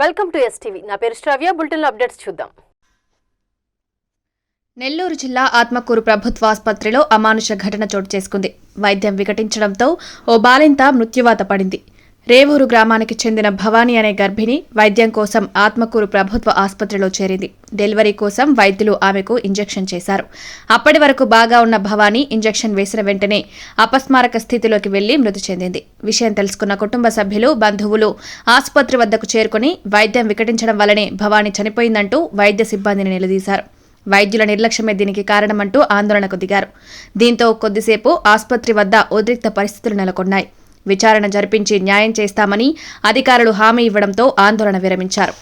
Welcome to STV నా పేరు శ్రావ్య. Bulletin updates చూద్దాం. నెల్లూరు జిల్లా ఆత్మకూరు ప్రభుత్వ ఆసుపత్రిలో అమానుష ఘటన చోటు చేసుకుంది. వైద్యం వికటించడంతో ఓ బాలింత మృత్యువాత పడింది. రేవూరు గ్రామానికి చెందిన భవానీ అనే గర్భిణి వైద్యం కోసం ఆత్మకూరు ప్రభుత్వ ఆసుపత్రిలో చేరింది. డెలివరీ కోసం వైద్యులు ఆమెకు ఇంజెక్షన్ చేశారు. అప్పటి వరకు బాగా ఉన్న భవానీ ఇంజెక్షన్ వేసిన వెంటనే అపస్మారక స్థితిలోకి వెళ్ళి మృతి చెందింది. విషయం తెలుసుకున్న కుటుంబ సభ్యులు బంధువులు ఆసుపత్రి వద్దకు చేరుకుని వైద్యం వికటించడం వల్లనే భవానీ చనిపోయిందంటూ వైద్య సిబ్బందిని నిలదీశారు. వైద్యుల నిర్లక్ష్యమే దీనికి కారణమంటూ ఆందోళనకు దిగారు. దీంతో కొద్దిసేపు ఆసుపత్రి వద్ద ఉద్రిక్త పరిస్థితులు నెలకొన్నాయి. విచారణ జరిపించి న్యాయం చేస్తామని అధికారులు హామీ ఇవ్వడంతో ఆందోళన విరమించారు.